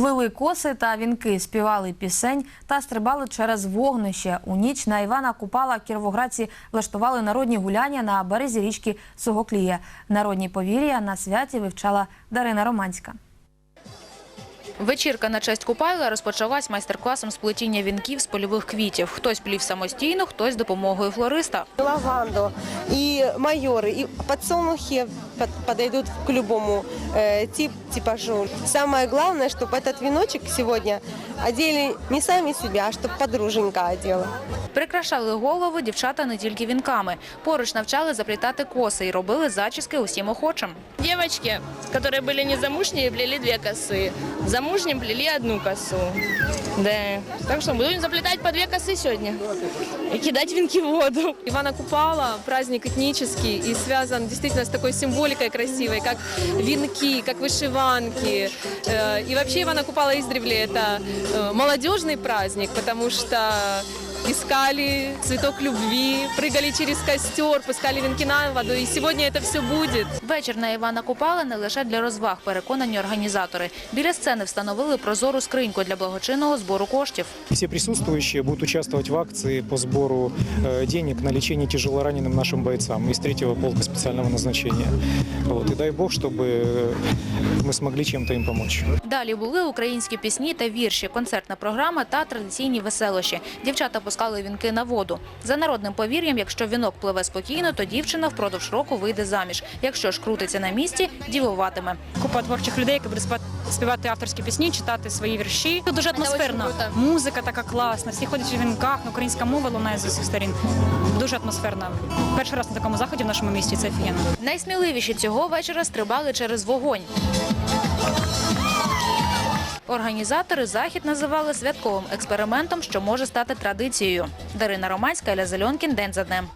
Плили коси та вінки, співали пісень та стрибали через вогнище. У ніч на Івана Купала кіровоградці влаштували народні гуляння на березі річки Сугоклія. Народні повір'я на святі вивчала Дарина Романська. Вечірка на честь Купайла розпочалась майстер-класом з плетіння вінків з польових квітів. Хтось плів самостійно, хтось з допомогою флориста. лаванду, и майоры, и подсолнухи под- подойдут к любому э, тип, типажу. Самое главное, чтобы этот веночек сегодня одели не сами себя, а чтобы подруженька одела. Прикрашали голови дівчата не тільки вінками. Поруч навчали заплітати коси і робили зачіски усім охочим. Девочки, которые были незамужние, плели две косы. Замужним плели одну косу. Да. Так что будем заплетать по две косы сегодня. И кидать венки в воду. Ивана Купала – праздник этнический и связан действительно с такой символикой красивой, как венки, как вышиванки. Э, И вообще Ивана Купала издревле – это э, молодежный праздник, потому что искали цветок любви, прыгали через костер, пускали венки на воду, и сегодня это все будет. Вечір на Івана Купала не лише для розваг, переконані організатори. Біля сцени встановили прозору скриньку для благочинного збору коштів. Все присутствующие будут участвовать в акции по сбору э, денег на лечение тяжелораненым нашим бойцам из третьего полка специального назначения. Вот. И дай бог, чтобы э, мы смогли чем-то им помочь. Далі були українські пісні та вірші, концертна програма та традиційні веселощі. Дівчата пускали вінки на воду. За народним повір'ям, якщо вінок пливе спокійно, то дівчина впродовж року вийде заміж. Якщо ж крутиться на місці, дівуватиме. купа творчих людей, які будуть співати- авторські пісні, читати свої вірші. Тут дуже атмосферно. Музика така класна, всі ходять у вінках, українська мова лунає з усіх сторін. Дуже атмосферно. Перший раз на такому заході в нашому місті це офігенно. Найсміливіші цього вечора стрибали через вогонь. Організатори захід називали святковим експериментом, що може стати традицією. Дарина Романська, Ля Зельонкін, день за днем.